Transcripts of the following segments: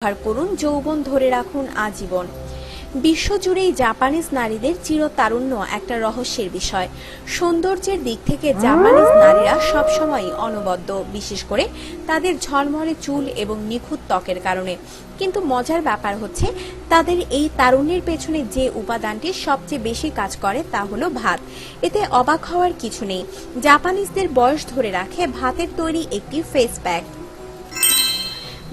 ব্যবহার করুন, যৌবন ধরে রাখুন আজীবন। বিশ্বজুড়েই জাপানিজ নারীদের চিরতারুণ্য একটা রহস্যের বিষয়। সৌন্দর্যের দিক থেকে জাপানিজ নারীরা সবসময়ই অনবদ্য, বিশেষ করে তাদের ঝলমলে চুল এবং নিখুঁত ত্বকের কারণে। কিন্তু মজার ব্যাপার হচ্ছে, তাদের এই তারুণ্যের পেছনে যে উপাদানটি সবচেয়ে বেশি কাজ করে তা হলো ভাত। এতে অবাক হওয়ার কিছু নেই। জাপানিজদের বয়স ধরে রাখে ভাতের তৈরি একটি ফেস প্যাক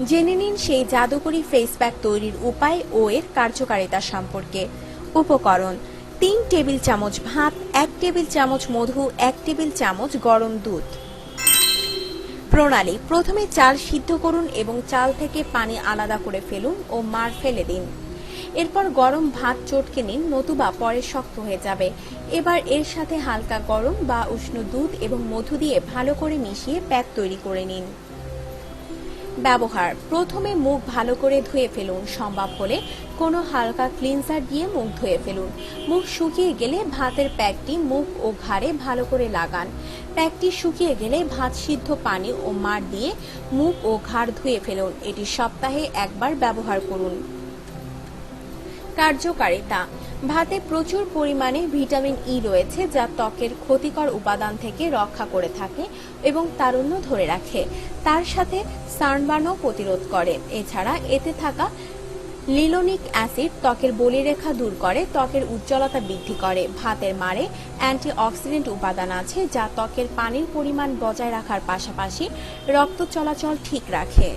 জেনে নিন সেই জাদুকরি ফেস প্যাক তৈরির উপায় ও এর কার্যকারিতা সম্পর্কে। উপকরণ, তিন টেবিল চামচ ভাত, এক টেবিল চামচ মধু, এক টেবিল চামচ গরম দুধ। প্রণালী, প্রথমে চাল সিদ্ধ করুন এবং চাল থেকে পানি আলাদা করে ফেলুন ও মার ফেলে দিন। এরপর গরম ভাত চটকে নিন, নতুবা পরে শক্ত হয়ে যাবে। এবার এর সাথে হালকা গরম বা উষ্ণ দুধ এবং মধু দিয়ে ভালো করে মিশিয়ে প্যাক তৈরি করে নিন। ব্যবহার। প্রথমে মুখ ভালো করে ধুয়ে ফেলুন, সম্ভব হলে কোনো হালকা ক্লিনজার দিয়ে মুখ ধুয়ে ফেলুন। মুখ শুকিয়ে গেলে ভাতের প্যাকটি মুখ ও ঘাড়ে ভালো করে লাগান। প্যাকটি শুকিয়ে গেলে ভাত সিদ্ধ পানি ও মার দিয়ে মুখ ও ঘাড় ধুয়ে ফেলুন। এটি সপ্তাহে একবার ব্যবহার করুন। কার্যকারিতা ভাতে প্রচুর পরিমাণে ভিটামিন ই রয়েছে যা ত্বকের ক্ষতিকর উপাদান থেকে রক্ষা করে থাকে এবং তারুণ্য ধরে রাখে। তার সাথে সানবার্নও প্রতিরোধ করে। এছাড়া এতে থাকা লিলোনিক অ্যাসিড ত্বকের বলিরেখা দূর করে, ত্বকের উজ্জ্বলতা বৃদ্ধি করে। ভাতের মারে অ্যান্টিঅক্সিডেন্ট উপাদান আছে যা ত্বকের পানির পরিমাণ বজায় রাখার পাশাপাশি রক্ত চলাচল ঠিক রাখে।